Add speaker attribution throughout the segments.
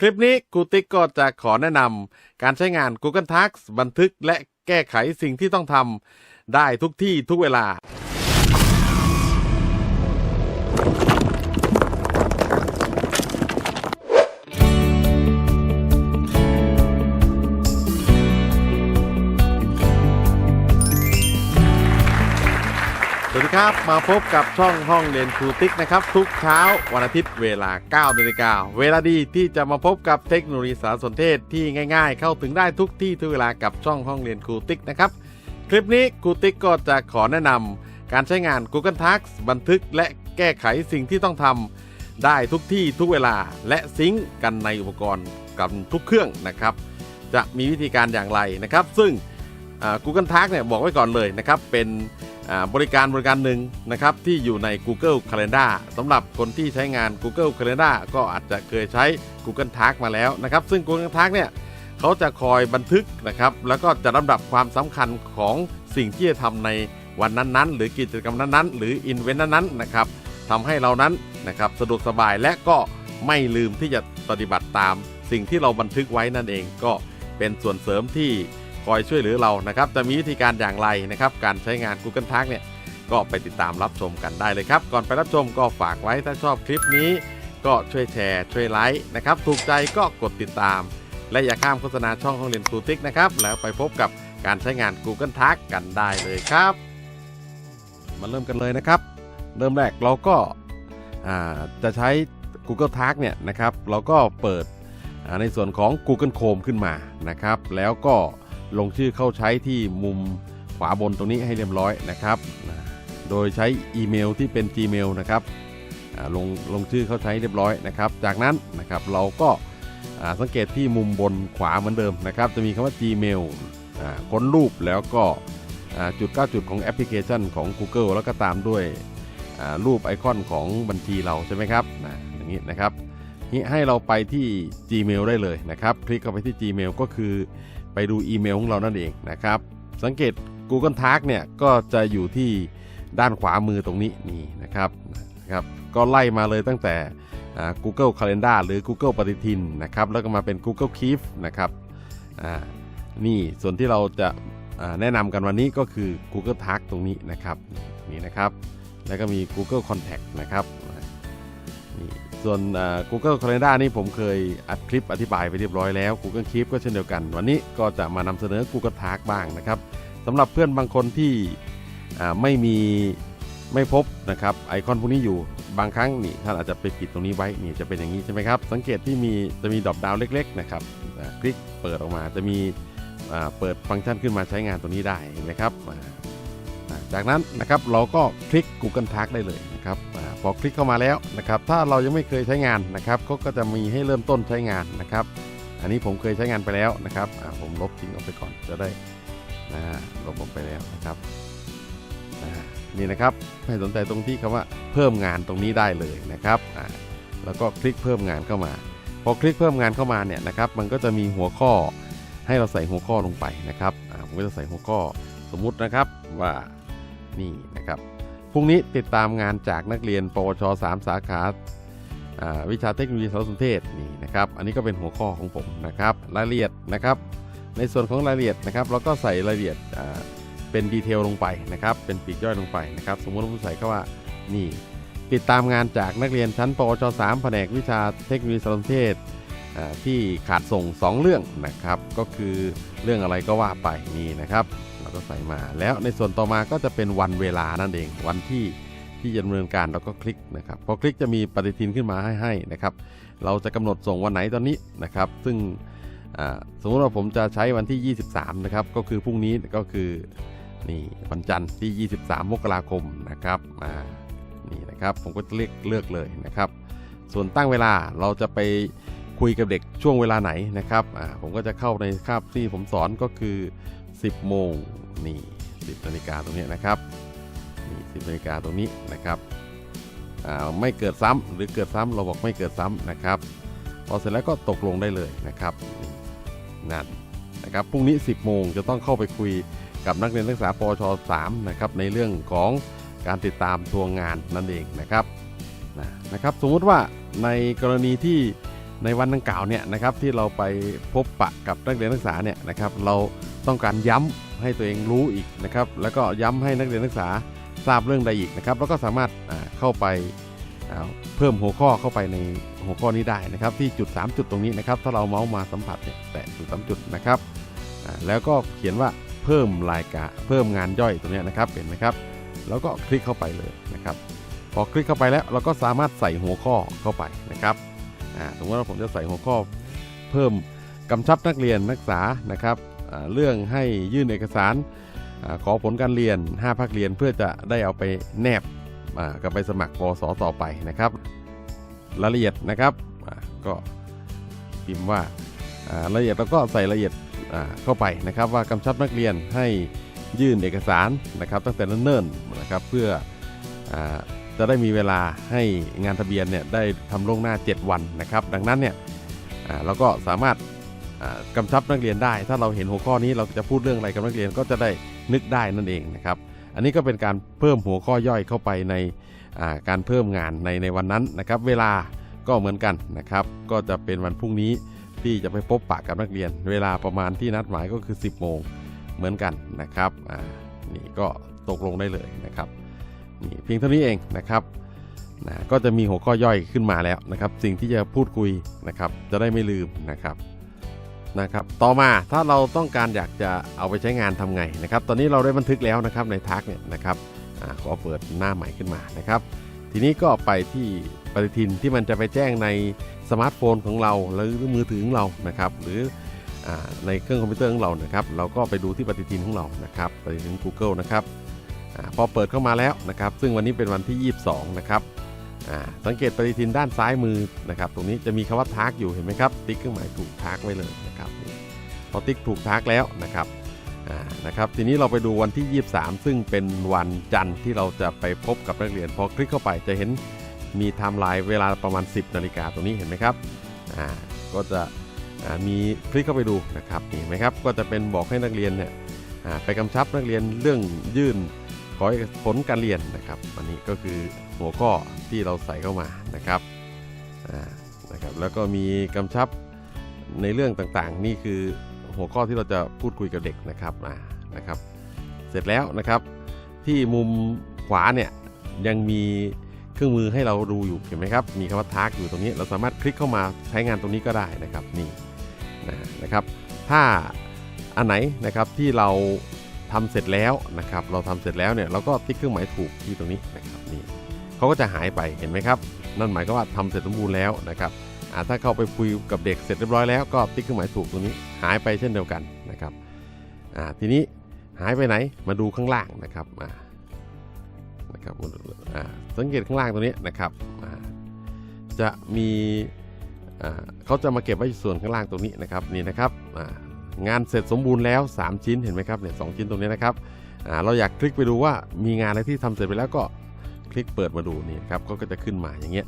Speaker 1: คลิปนี้ครูติ๊กก็จะขอแนะนำการใช้งาน Google Tags บันทึกและแก้ไขสิ่งที่ต้องทำได้ทุกที่ทุกเวลา วัสดีครับ มาพบกับช่องห้องเรียนครูติ๊กนะครับ ทุกเช้าวันอาทิตย์เวลา9นาฬิกาเวลาดีที่จะมาพบกับเทคโนโลยีสารสนเทศที่ง่าย ๆ เข้าถึงได้ทุกที่ทุกเวลากับช่องห้องเรียนครูติ๊กนะครับ คลิปนี้ครูติ๊กก็จะขอแนะนำการใช้งาน Google Tasks บันทึกและแก้ไขสิ่งที่ต้องทำได้ทุกที่ทุกเวลา และซิงก์กันในอุปกรณ์กันทุกเครื่องนะครับ จะมีวิธีการอย่างไรนะครับ ซึ่ง Google Tasks เนี่ยบอกไว้ก่อนเลยนะครับเป็น บริการบริการหนึ่งนะครับที่อยู่ใน Google Calendar สำหรับคนที่ใช้งาน Google Calendar ก็อาจจะเคยใช้ Google Tasks มาแล้วนะครับ ซึ่ง Google Tasks เนี่ยเขาจะคอยบันทึกนะครับ แล้วก็จะลำดับความสำคัญของสิ่งที่จะทำในวันนั้นๆ หรือกิจกรรมนั้นๆ หรืออินเวนต์นั้นๆนะครับทำให้เรานั้นนะครับสะดวกสบายและก็ไม่ลืมที่จะปฏิบัติตาม สิ่งที่เราบันทึกไว้นั่นเองก็เป็นส่วนเสริมที่ คอยช่วยเหลือเรานะครับจะมีวิธีการอย่างไรนะครับการใช้งาน Google Tasks เนี่ยก็ไปติดตามรับชมกันได้เลยครับ ก่อนไปรับชมก็ฝากไว้ถ้าชอบคลิปนี้ ก็ช่วยแชร์ช่วยไลค์นะครับถูกใจก็กดติดตาม และอย่าข้ามโฆษณาช่องห้องเรียนครูติ๊กนะครับแล้วไปพบกับการใช้งาน Google Tasks กันได้เลยครับ มาเริ่มกันเลยนะครับ เริ่มแรกเราก็าจะใช้ Google Tasks เนี่ยนะครับ เราก็เปิดในส่วนของ Google Chrome ขึ้นมานะครับ แล้วก็ ลงชื่อเข้าใช้ที่มุมขวาบนตรงนี้ให้เรียบร้อยนะครับ โดยใช้อีเมลที่เป็น Gmail นะครับลงลงชื่อเข้าใช้เรียบร้อยนะครับ จากนั้นนะครับเราก็สังเกตที่มุมบนขวาเหมือนเดิมนะครับ จะมีคำว่า Gmail ค้นรูปแล้วก็จุด9จุดของแอปพลิเคชันของ Google แล้วก็ตามด้วยรูปไอคอนของบัญชีเราใช่ไหมครับนะอย่างนี้นะครับให้เราไปที่ Gmail ได้เลยนะครับ คลิกเข้าไปที่ Gmail ก็คือ ไปดูอีเมลของเรานั่นเองนะครับ สังเกต Google Tasks เนี่ยก็จะอยู่ที่ด้านขวามือตรงนี้นี่นะครับนะครับ ก็ไล่มาเลยตั้งแต่ Google Calendar หรือ Google ปฏิทินนะครับ แล้วก็มาเป็น Google Keep นะครับอ่านี่ส่วนที่เราจะแนะนำกันวันนี้ก็คือ Google Tasks ตรงนี้นะครับนี่นะครับ แล้วก็มี Google Contact นะครับนี่ ส่วน Google Calendar นี่ผมเคยอัดคลิปอธิบายไปเรียบร้อยแล้ว Google Keep ก็เช่นเดียวกัน วันนี้ก็จะมานำเสนอ Google Tasks บ้างนะครับสำหรับเพื่อนบางคนที่ไม่มีไม่พบนะครับไอคอนพวกนี้อยู่บางครั้งนี่ท่านอาจจะไปปิดตรงนี้ไว้นี่จะเป็นอย่างนี้ใช่ไหมครับ สังเกตที่มีจะมีดรอปดาวเล็กๆนะครับคลิกเปิดออกมาจะมีเปิดฟังก์ชันขึ้นมาใช้งานตัวนี้ได้เห็นไหมครับ จากนั้นนะครับเราก็คลิก Google Tasks ได้เลยนะครับอพอคลิกเข้ามาแล้วนะครับถ้าเรายังไม่เคยใช้งานนะครับก็ก็จะมีให้เริ่มต้นใช้งานนะครับ อันนี้ผมเคยใช้งานไปแล้วนะครับผมลบทิ้งออกไปก่อนจะได้นะฮะลบออกไปแล้วนะครับนี่นะครับให้สนใจตรงที่คำว่าเพิ่มงานตรงนี้ได้เลยนะครับแล้วก็คลิกเพิ่มงานเข้ามา พอคลิกเพิ่มงานเข้ามาเนี่ยนะครับมันก็จะมีหัวข้อให้เราใส่หัวข้อลงไปนะครับผมก็จะใส่หัวข้อสมมุตินะครับว่า นี่นะครับพรุ่งนี้ติดตามงานจากนักเรียน ปวช 3 สาขาวิชาเทคโนโลยีสารสนเทศนี่นะครับอันนี้ก็เป็นหัวข้อของผมนะครับรายละเอียดนะครับในส่วนของรายละเอียดนะครับเราก็ใส่รายละเอียดเป็นดีเทลลงไปนะครับเป็นปีกย่อยลงไปนะครับสมมติว่าผมใส่เข้าว่านี่ติดตามงานจากนักเรียนชั้นปวช 3 แผนกวิชาเทคโนโลยีสารสนเทศที่ขาดส่ง 2 เรื่องนะครับ ก็คือเรื่องอะไรก็ว่าไปนี่นะครับ ก็ใส่มา แล้วในส่วนต่อมาก็จะเป็นวันเวลานั่นเอง วันที่ที่จะดำเนินการเราก็คลิกนะครับพอคลิกจะมีปฏิทินขึ้นมาให้ให้นะครับ เราจะกำหนดส่งวันไหนตอนนี้นะครับ ซึ่งสมมติว่าผมจะใช้วันที่ 23 นะครับ ก็คือพรุ่งนี้ก็คือนี่วันจันทร์ที่ 23 มกราคมนะครับอ่านี่นะครับผมก็จะเลือกเลือกเลยนะครับ ส่วนตั้งเวลาเราจะไปคุยกับเด็กช่วงเวลาไหนนะครับผมก็จะเข้าในคาบที่ผมสอนก็คือ 10 โมงนี่ 10นาฬิกาตรงนี้นะครับนี่10นาฬิกาตรงนี้นะครับอ่าไม่เกิดซ้ำหรือเกิดซ้ำเราบอกไม่เกิดซ้ำนะครับพอเสร็จแล้วก็ตกลงได้เลยนะครับน,นั่นนะครับพรุ่งนี้ 10 โมงจะต้องเข้าไปคุยกับนักเรียนนักศึกษาปช3นะครับในเรื่องของการติดตามทวงงานนั่นเองนะครับนะนะครับ สมมุติว่าในกรณีที่ ในวันดังกล่าวเนี่ยนะครับที่เราไปพบปะกับนักเรียนนักศึกษาเนี่ยนะครับเราต้องการย้ำให้ตัวเองรู้อีกนะครับแล้วก็ย้ำให้นักเรียนนักศึกษาทราบเรื่องใดอีกนะครับแล้วก็สามารถเข้าไปเพิ่มหัวข้อเข้าไปในหัวข้อนี้ได้นะครับที่จุด 3 จุดตรงนี้นะครับถ้าเราเมาส์มาสัมผัสเนี่ยแตะจุดสามจุดนะครับแล้วก็เขียนว่าเพิ่มรายการเพิ่มงานย่อยตรงนี้นะครับเห็นไหมครับแล้วก็คลิกเข้าไปเลยนะครับพอคลิกเข้าไปแล้วเราก็สามารถใส่หัวข้อเข้าไปนะครับ สมมติว่าผมจะใส่หัวข้อเพิ่มกำชับนักเรียนนักศึกษานะครับเรื่องให้ยื่นเอกสารอขอผลการเรียน 5 ภาคเรียนเพื่อจะได้เอาไปแนบกับไปสมัครปสต่อไปนะครับรายละเอียดนะครับก็พิมพ์ว่ารายละเอียดแล้วก็ใส่รายละเอียดเข้าไปนะครับว่ากำชับนักเรียนให้ยื่นเอกสารนะครับตั้งแต่เนิ่นๆนะครับเพื่ออ จะได้มีเวลาให้งานทะเบียนเนี่ยได้ทำล่วงหน้า 7 วันนะครับ ดังนั้นเนี่ยเราก็สามารถกำชับนักเรียนได้ ถ้าเราเห็นหัวข้อนี้เราจะพูดเรื่องอะไรกับนักเรียนก็จะได้นึกได้นั่นเองนะครับ อันนี้ก็เป็นการเพิ่มหัวข้อย่อยเข้าไปในการเพิ่มงานในในวันนั้นนะครับ เวลาก็เหมือนกันนะครับ ก็จะเป็นวันพรุ่งนี้ที่จะไปพบปะกับนักเรียน เวลาประมาณที่นัดหมายก็คือ 10 โมงเหมือนกันนะครับนี่ก็ตกลงได้เลยนะครับ นี่เพียงเท่านี้เองนะครับนะก็จะมีหัวข้อย่อยขึ้นมาแล้วนะครับ สิ่งที่จะพูดคุยนะครับ จะได้ไม่ลืมนะครับนะครับ ต่อมาถ้าเราต้องการอยากจะเอาไปใช้งานทำไงนะครับ ตอนนี้เราได้บันทึกแล้วนะครับในทักเนี่ยนะครับอขอเปิดหน้าใหม่ขึ้นมานะครับ ทีนี้ก็ไปที่ปฏิทินที่มันจะไปแจ้งในสมาร์ทโฟนของเราหรือมือถือของเรานะครับ หรืออในเครื่องคอมพิวเตอร์ของเรานะครับ เราก็ไปดูที่ปฏิทินของเรานะครับ ปฏิทิน Google นะครับ พอเปิดเข้ามาแล้วนะครับ ซึ่งวันนี้เป็นวันที่ 22 นะครับสังเกตปฏิทินด้านซ้ายมือนะครับ ตรงนี้จะมีคำว่าทากอยู่เห็นไหมครับ ติ๊กเครื่องหมายถูกทากไว้เลยนะครับพอติ๊กถูกทากแล้วนะครับนะครับทีนี้เราไปดูวันที่ 23 ซึ่งเป็นวันจันทร์ที่เราจะไปพบกับนักเรียน พอคลิกเข้าไปจะเห็นมีไทม์ไลน์เวลาประมาณ 10 นาฬิกาตรงนี้เห็นไหมครับก็จะมีคลิกเข้าไปดูนะครับเห็นไหมครับก็จะเป็นบอกให้นักเรียนเนี่ยไปกำชับนักเรียนเรื่องยื่น ขอผลการเรียนนะครับ อันนี้ก็คือหัวข้อที่เราใส่เข้ามานะครับอ่านะครับ แล้วก็มีกำชับในเรื่องต่างๆ นี่คือหัวข้อที่เราจะพูดคุยกับเด็กนะครับอ่านะครับ เสร็จแล้วนะครับ ที่มุมขวาเนี่ยยังมีเครื่องมือให้เราดูอยู่เห็นไหมครับ มีคำว่าทากอยู่ตรงนี้ เราสามารถคลิกเข้ามาใช้งานตรงนี้ก็ได้นะครับนี่นะครับ ถ้าอันไหนนะครับที่เรา ทำเสร็จแล้วนะครับ เราทำเสร็จแล้วเนี่ยเราก็ติ๊กเครื่องหมายถูกที่ตรงนี้นะครับนี่เขาก็จะหายไปเห็นไหมครับ นั่นหมายก็ว่าทำเสร็จสมบูรณ์แล้วนะครับอ่าถ้าเข้าไปคุยกับเด็กเสร็จเรียบร้อยแล้วก็ติ๊กเครื่องหมายถูกตรงนี้หายไปเช่นเดียวกันนะครับอ่าทีนี้หายไปไหนมาดูข้างล่างนะครับอ่านะครับอ่าสังเกตข้างล่างตรงนี้นะครับอ่าจะมีอ่าเขาจะมาเก็บไว้ส่วนข้างล่างตรงนี้นะครับนี่นะครับอ่า งานเสร็จสมบูรณ์แล้ว 3 ชิ้นเห็นไหมครับเนี่ยสชิ้นตรงนี้นะครับอ่าเราอยากคลิกไปดูว่ามีงานอะไรที่ทำเสร็จไปแล้วก็คลิกเปิดมาดูนี่ครับก็จะขึ้นมาอย่างเงี้ย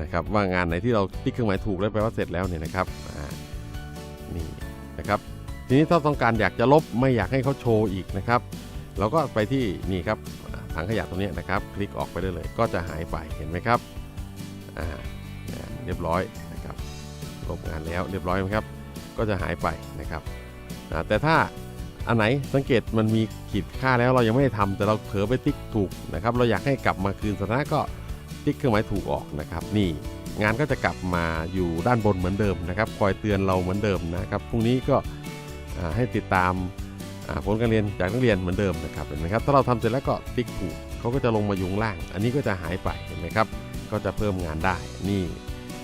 Speaker 1: นะครับว่างานไหนที่เราติ๊กเครื่องหมายถูกแล้วแปลว่าเสร็จแล้วเนี่ยนะครับอ่านี่นะครับทีนี้ถ้าต้องการอยากจะลบไม่อยากให้เขาโชว์อีกนะครับเราก็ไปที่นี่ครับถังขยะตรงนี้นะครับ คลิกออกไปได้เลย ก็จะหายไปเห็นไหมครับอ่าเรียบร้อยนะครับลบงานแล้วเรียบร้อยไหมครับ ก็จะหายไปนะครับแต่ถ้าอันไหนสังเกตมันมีขีดค่าแล้วเรายังไม่ได้ทำแต่เราเผลอไปติ๊กถูกนะครับ เราอยากให้กลับมาคืนสถานะก็ติ๊กเครื่องหมายถูกออกนะครับ นี่งานก็จะกลับมาอยู่ด้านบนเหมือนเดิมนะครับ คอยเตือนเราเหมือนเดิมนะครับพรุ่งนี้ก็ให้ติดตามผลการเรียนจากนักเรียนเหมือนเดิมนะครับเห็นไหมครับถ้าเราทำเสร็จแล้วก็ติ๊กถูกเขาก็จะลงมายุงล่าง อันนี้ก็จะหายไปเห็นไหมครับ ก็จะเพิ่มงานได้นี่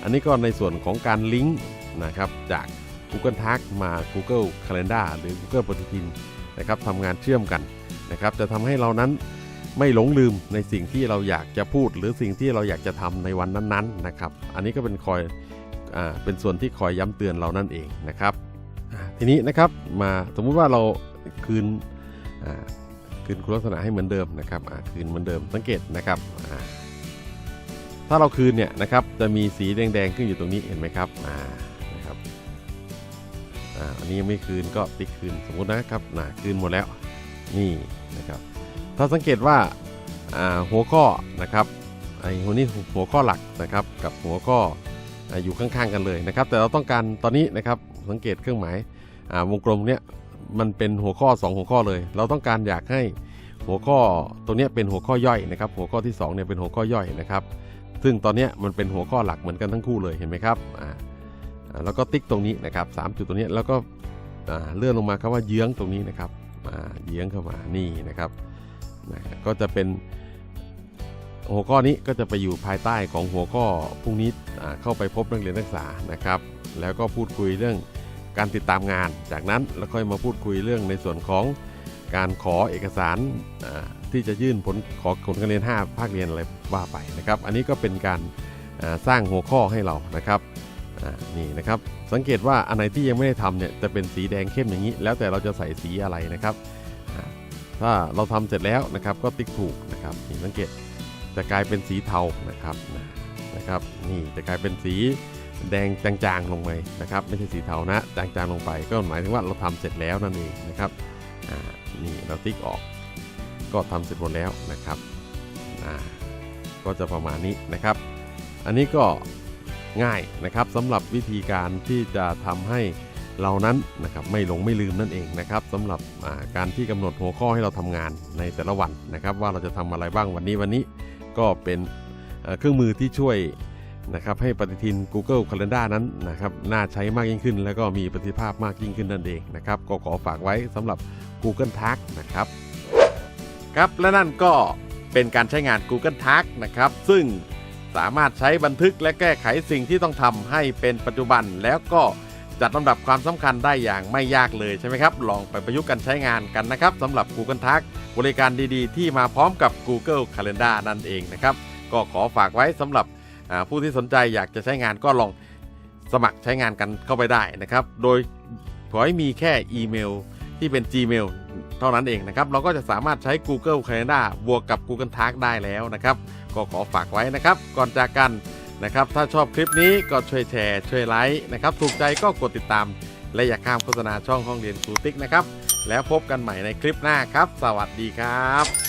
Speaker 1: อันนี้ก็ในส่วนของการลิงก์นะครับจาก Google Tag มา Google Calendar หรือ Google ปฏิทินนะครับทำงานเชื่อมกันนะครับ จะทำให้เรานั้นไม่หลงลืมในสิ่งที่เราอยากจะพูด หรือสิ่งที่เราอยากจะทำในวันนั้นๆนะครับ อันนี้ก็เป็นคอยอเป็นส่วนที่คอยย้ำเตือนเรานั่นเองนะครับ ทีนี้นะครับมาสมมุติว่าเราคืนคืนคุณลักษณะให้เหมือนเดิมนะครับคืนเหมือนเดิมสังเกตนะครับถ้าเราคืนเนี่ยนะครับจะมีสีแดงๆขึ้นอยู่ตรงนี้เห็นไหมครับอ่านะครับ อ่าอันนี้ยังไม่คืนก็ติ๊กคืนสมมุตินะครับนะคืนหมดแล้วนี่นะครับ ถ้าสังเกตว่าอ่าหัวข้อนะครับไอ้หัวนี้หัวข้อหลักนะครับ กับหัวข้อออยู่ข้างๆกันเลยนะครับ แต่เราต้องการตอนนี้นะครับสังเกตเครื่องหมายวงกลมเนี้ยมันเป็นหัวข้อ 2 หัวข้อเลย เราต้องการอยากให้หัวข้อตรงเนี้ยเป็นหัวข้อย่อยนะครับ หัวข้อที่2เนี่ยเป็นหัวข้อย่อยนะครับ ซึ่งตอนเนี้ยมันเป็นหัวข้อหลักเหมือนกันทั้งคู่เลยเห็นไหมครับอ่า แล้วก็ติ๊กตรงนี้นะครับสามจุดตรงนี้แล้วก็เลื่อนลงมาครับว่าเยื้องตรงนี้นะครับอ่าเยื้องเข้ามานี่นะครับนะก็จะเป็นหัวข้อนี้ก็จะไปอยู่ภายใต้ของหัวข้อพรุ่งนี้เข้าไปพบนักเรียนนักศึกษานะครับ แล้วก็พูดคุยเรื่องการติดตามงาน จากนั้นแล้วค่อยมาพูดคุยเรื่องในส่วนของการขอเอกสารที่จะยื่นผลขอผลการเรียน 5 ภาคเรียนอะไรว่าไปนะครับ อันนี้ก็เป็นการสร้างหัวข้อให้เรานะครับ นี่นะครับ สังเกตว่าอันไหนที่ยังไม่ได้ทำเนี่ยจะเป็นสีแดงเข้มอย่างนี้ แล้วแต่เราจะใส่สีอะไรนะครับ ถ้าเราทำเสร็จแล้วนะครับก็ติ๊กถูกนะครับนี่สังเกตจะกลายเป็นสีเทานะครับนะครับ นี่จะกลายเป็นสีแดงจางๆลงไปนะครับ ไม่ใช่สีเทานะจางๆลงไป ก็หมายถึงว่าเราทำเสร็จแล้วนั่นเองนะครับนี่เราติ๊กออก ก็ทำเสร็จหมดแล้วนะครับก็จะประมาณนี้นะครับ อันนี้ก็ ง่ายนะครับสำหรับวิธีการที่จะทำให้เรานั้นนะครับไม่หลงไม่ลืมนั่นเองนะครับสำหรับาการที่กำหนดหัวข้อให้เราทำงานในแต่ละวันนะครับ ว่าเราจะทำอะไรบ้างวันนี้วันนี้ก็เป็นเอ่อเครื่องมือที่ช่วยนะครับให้ปฏิทิน Google Calendar นั้นนะครับน่าใช้มากยิ่งขึ้น แล้วก็มีประสิทธิภาพมากยิ่งขึ้นนั่นเองนะครับก็ขอฝากไว้สำหรับ Google Tag นะครับครับและนั่นก็เป็นการใช้งาน Google Tag นะครับซึ่ง สามารถใช้บันทึกและแก้ไขสิ่งที่ต้องทำให้เป็นปัจจุบันแล้วก็จัดลำดับความสำคัญได้อย่างไม่ยากเลยใช่ไหมครับ ลองไปประยุกต์กันใช้งานกันนะครับสำหรับ Google Tag บริการดีๆ ที่มาพร้อมกับ Google Calendar นั่นเองนะครับ ก็ขอฝากไว้สำหรับผู้ที่สนใจอยากจะใช้งานก็ลองสมัครใช้งานกันเข้าไปได้นะครับ โดยขอให้มีแค่อีเมลที่เป็น Gmail เท่านั้นเองนะครับ เราก็จะสามารถใช้ Google Calendar บวกกับ Google Tag ได้แล้วนะครับ ก็ขอฝากไว้นะครับ ก่อนจากกันนะครับ ถ้าชอบคลิปนี้ก็ช่วยแชร์ ช่วยไลค์นะครับ ถูกใจก็กดติดตาม และอย่าข้ามโฆษณาช่องห้องเรียนครูติ๊กนะครับ แล้วพบกันใหม่ในคลิปหน้าครับ สวัสดีครับ